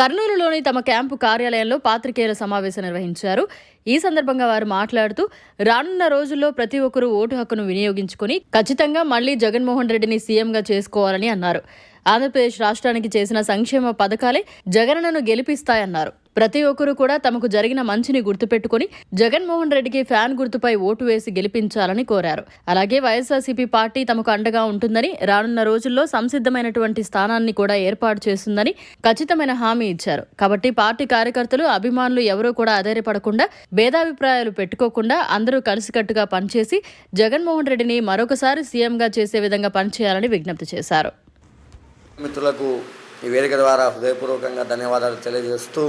కర్నూలులోని తమ క్యాంపు కార్యాలయంలో పాత్రికేయుల సమావేశం నిర్వహించారు. ఈ సందర్భంగా వారు మాట్లాడుతూ రానున్న రోజుల్లో ప్రతి ఒక్కరూ ఓటు హక్కును వినియోగించుకుని ఖచ్చితంగా మళ్ళీ జగన్మోహన్ రెడ్డిని సీఎంగా చేసుకోవాలని అన్నారు. ఆంధ్రప్రదేశ్ రాష్ట్రానికి చేసిన సంక్షేమ పథకాలే జగనన్నను గెలిపిస్తాయన్నారు. ప్రతి ఒక్కరూ కూడా తమకు జరిగిన మంచిని గుర్తుపెట్టుకుని జగన్మోహన్ రెడ్డికి ఫ్యాన్ గుర్తుపై ఓటు వేసి గెలిపించాలని కోరారు. అలాగే వైఎస్ఆర్సీపీ పార్టీ తమకు అండగా ఉంటుందని రానున్న రోజుల్లో సంసిద్ధమైనటువంటి స్థానాన్ని కూడా ఏర్పాటు చేస్తుందని ఖచ్చితమైన హామీ ఇచ్చారు. కాబట్టి పార్టీ కార్యకర్తలు అభిమానులు ఎవరూ కూడా అధైర్యపడకుండా భేదాభిప్రాయాలు పెట్టుకోకుండా అందరూ కలిసికట్టుగా పనిచేసి జగన్మోహన్ రెడ్డిని మరొకసారి సీఎంగా చేసే విధంగా పనిచేయాలని విజ్ఞప్తి చేశారు. మిత్రులకు ఈ వేదిక ద్వారా హృదయపూర్వకంగా ధన్యవాదాలు తెలియజేస్తూ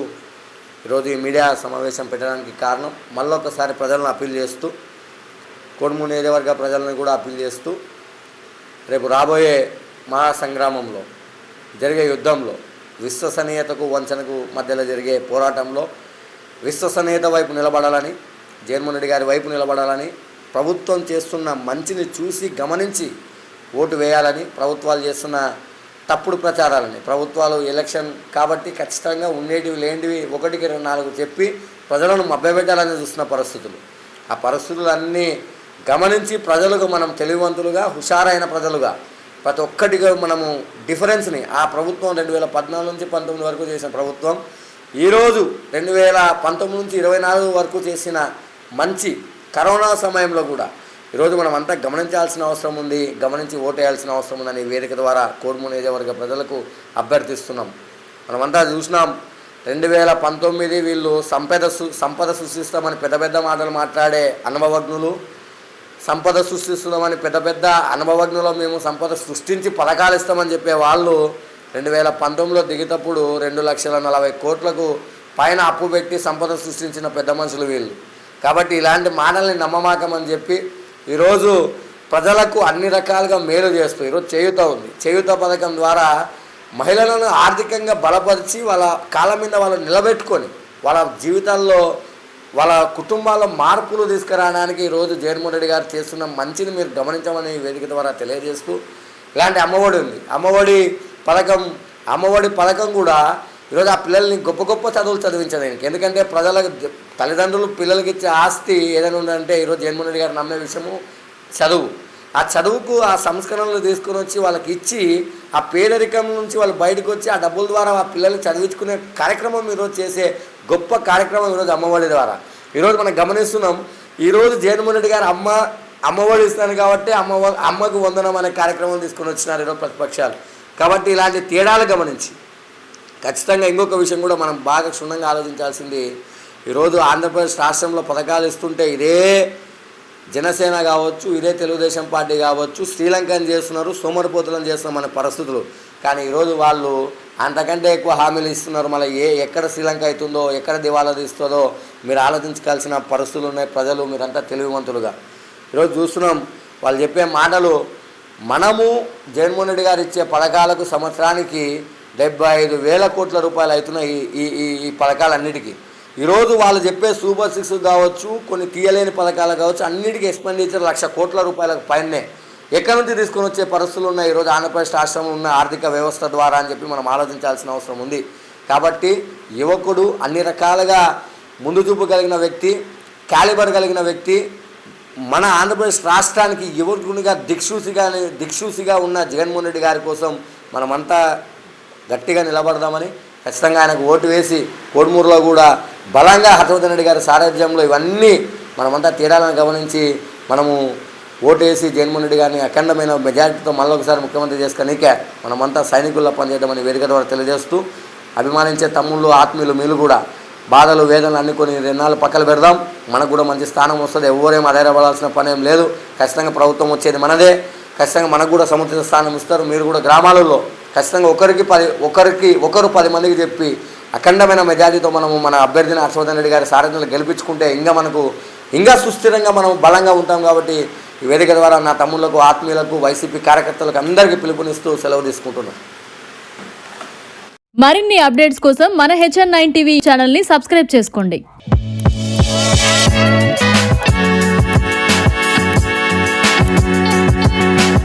ఈరోజు ఈ మీడియా సమావేశం పెట్టడానికి కారణం మళ్ళొకసారి ప్రజలను అప్పీల్ చేస్తూ కోడుమూడు నియోజకవర్గ ప్రజలను కూడా అప్పీల్ చేస్తూ రేపు రాబోయే మహాసంగ్రామంలో జరిగే యుద్ధంలో విశ్వసనీయతకు వంచనకు మధ్యలో జరిగే పోరాటంలో విశ్వసనీయత వైపు నిలబడాలని జగన్మోహన్ రెడ్డి గారి వైపు నిలబడాలని ప్రభుత్వం చేస్తున్న మంచిని చూసి గమనించి ఓటు వేయాలని ప్రభుత్వాలు చేస్తున్న తప్పుడు ప్రచారాలని. ప్రభుత్వాలు ఎలక్షన్ కాబట్టి ఖచ్చితంగా ఉండేటివి లేనివి ఒకటికి రెండు నాలుగు చెప్పి ప్రజలను మభ్యపెట్టాలని చూస్తున్న పరిస్థితులు. ఆ పరిస్థితులన్నీ గమనించి ప్రజలకు మనం తెలివివంతులుగా హుషారైన ప్రజలుగా ప్రతి ఒక్కటిగా మనము డిఫరెన్స్ని ఆ ప్రభుత్వం రెండు వేల పద్నాలుగు నుంచి పంతొమ్మిది వరకు చేసిన ప్రభుత్వం ఈరోజు రెండు వేల పంతొమ్మిది నుంచి ఇరవై నాలుగు వరకు చేసిన మంచి కరోనా సమయంలో కూడా ఈరోజు మనం అంతా గమనించాల్సిన అవసరం ఉంది గమనించి ఓటేయాల్సిన అవసరం ఉందని ఈ వేదిక ద్వారా కోడుమూడు నియోజకవర్గ ప్రజలకు అభ్యర్థిస్తున్నాం. మనమంతా చూసినాం రెండు వేల పంతొమ్మిది వీళ్ళు సంపద సంపద సృష్టిస్తామని పెద్ద పెద్ద మాటలు మాట్లాడే అనుభవజ్ఞులు సంపద సృష్టిస్తున్నామని పెద్ద పెద్ద అనుభవజ్ఞులు మేము సంపద సృష్టించి పథకాలు ఇస్తామని చెప్పే వాళ్ళు రెండు వేల పంతొమ్మిదిలో దిగేటప్పుడు రెండు లక్షల నలభై కోట్లకు పైన అప్పు పెట్టి సంపద సృష్టించిన పెద్ద మనుషులు వీళ్ళు. కాబట్టి ఇలాంటి మాటల్ని నమ్మమాకమని చెప్పి ఈరోజు ప్రజలకు అన్ని రకాలుగా మేలు చేస్తూ ఈరోజు చేయుత ఉంది. చేయుత పథకం ద్వారా మహిళలను ఆర్థికంగా బలపరిచి వాళ్ళ కాళ్ళ మీద వాళ్ళు నిలబెట్టుకొని వాళ్ళ జీవితాల్లో వాళ్ళ కుటుంబాల్లో మార్పులు తీసుకురావడానికి ఈరోజు జగన్మోహన్ రెడ్డి గారు చేస్తున్న మంచిని మీరు గమనించమని వేదిక ద్వారా తెలియజేస్తూ ఇలాంటి అమ్మఒడి ఉంది. అమ్మఒడి పథకం అమ్మఒడి పథకం కూడా ఈరోజు ఆ పిల్లల్ని గొప్ప గొప్ప చదువులు చదివించడానికి ఎందుకంటే ప్రజలకు తల్లిదండ్రులు పిల్లలకి ఇచ్చే ఆస్తి ఏదైనా ఉందంటే ఈరోజు జగన్మోహన్ రెడ్డి గారు నమ్మే విషయము చదువు. ఆ చదువుకు ఆ సంస్కరణలు తీసుకొని వచ్చి వాళ్ళకి ఇచ్చి ఆ పేదరికం నుంచి వాళ్ళు బయటకు వచ్చి ఆ డబ్బుల ద్వారా ఆ పిల్లల్ని చదివించుకునే కార్యక్రమం ఈరోజు చేసే గొప్ప కార్యక్రమం ఈరోజు అమ్మఒడి ద్వారా. ఈరోజు మనం గమనిస్తున్నాం ఈరోజు జగన్మోహన్ రెడ్డి గారు అమ్మ అమ్మఒడి ఇస్తున్నారు కాబట్టి అమ్మ అమ్మకు వందనం అనే కార్యక్రమం తీసుకొని వచ్చినారు ఈరోజు ప్రతిపక్షాలు. కాబట్టి ఇలాంటి తేడాలు గమనించి. ఖచ్చితంగా ఇంకొక విషయం కూడా మనం బాగా క్షుణ్ణంగా ఆలోచించాల్సింది ఈరోజు ఆంధ్రప్రదేశ్ రాష్ట్రంలో పథకాలు ఇస్తుంటే ఇదే జనసేన కావచ్చు ఇదే తెలుగుదేశం పార్టీ కావచ్చు శ్రీలంకని చేస్తున్నారు సోమరిపోతులను చేస్తున్నారు మన పరిస్థితులు. కానీ ఈరోజు వాళ్ళు అంతకంటే ఎక్కువ హామీలు ఇస్తున్నారు మళ్ళీ ఏ ఎక్కడ శ్రీలంక అవుతుందో ఎక్కడ దివాలా తీస్తుందో మీరు ఆలోచించాల్సిన పరిస్థితులు ఉన్నాయి ప్రజలు మీరంతా తెలివివంతులుగా. ఈరోజు చూస్తున్నాం వాళ్ళు చెప్పే మాటలు మనము జగన్మోహన్ రెడ్డి గారు ఇచ్చే పథకాలకు సంవత్సరానికి డెబ్బై ఐదు వేల కోట్ల రూపాయలు అవుతున్నాయి ఈ ఈ ఈ పథకాలన్నిటికీ. ఈరోజు వాళ్ళు చెప్పే సూపర్ సిక్స్ కావచ్చు కొన్ని తీయలేని పథకాలు కావచ్చు అన్నిటికీ ఎక్స్పెండిచర్ లక్ష కోట్ల రూపాయలకు పైనే. ఎక్కడి నుంచి తీసుకొని వచ్చే పరిస్థితులు ఉన్నాయి? ఈరోజు ఆంధ్రప్రదేశ్ రాష్ట్రంలో ఉన్న ఆర్థిక వ్యవస్థ ద్వారా అని చెప్పి మనం ఆలోచించాల్సిన అవసరం ఉంది. కాబట్టి యువకుడు అన్ని రకాలుగా ముందు చూపు కలిగిన వ్యక్తి క్యాలిబర్ కలిగిన వ్యక్తి మన ఆంధ్రప్రదేశ్ రాష్ట్రానికి యువకునిగా దిక్సూసిగా దిక్సూసిగా ఉన్న జగన్మోహన్ రెడ్డి గారి కోసం మనమంతా గట్టిగా నిలబడదామని ఖచ్చితంగా ఆయనకు ఓటు వేసి కోడుమూరులో కూడా బలంగా హర్షవర్ధన్ రెడ్డి గారి సారథ్యంలో ఇవన్నీ మనమంతా తీరాలని గమనించి మనము ఓటు వేసి జగన్మోహన్ రెడ్డి గారిని అఖండమైన మెజారిటీతో మళ్ళొకసారి ముఖ్యమంత్రి చేసుకనికే మనమంతా సైనికుల్లో పనిచేయడమని వేదిక ద్వారా తెలియజేస్తూ అభిమానించే తమ్ముళ్ళు ఆత్మీయులు మీరు కూడా బాధలు వేదనలు అన్ని కొన్ని రెండాలు పక్కన పెడదాం. మనకు కూడా మంచి స్థానం వస్తుంది. ఎవరేం అధైర్యపడాల్సిన పని ఏం లేదు. ఖచ్చితంగా ప్రభుత్వం వచ్చేది మనదే. ఖచ్చితంగా మనకు కూడా సముచిత స్థానం ఇస్తారు. మీరు కూడా గ్రామాలలో ఖచ్చితంగా ఒకరికి పది ఒకరికి ఒకరు పది మందికి చెప్పి అఖండమైన మెజారిటీతో మనము మన అభ్యర్థిని హర్షవర్ధన్ రెడ్డి గారి సారథ్యంలో గెలిపించుకుంటే ఇంకా మనకు ఇంకా సుస్థిరంగా మనం బలంగా ఉంటాం కాబట్టి ఈ వేదిక ద్వారా నా తమ్ముళ్ళకు ఆత్మీయులకు వైసీపీ కార్యకర్తలకు అందరికీ పిలుపునిస్తూ సెలవు తీసుకుంటున్నాను. మరిన్ని అప్డేట్స్ కోసం మన హెచ్ఎన్ నైన్ టీవీ ఛానల్ని సబ్స్క్రైబ్ చేసుకోండి.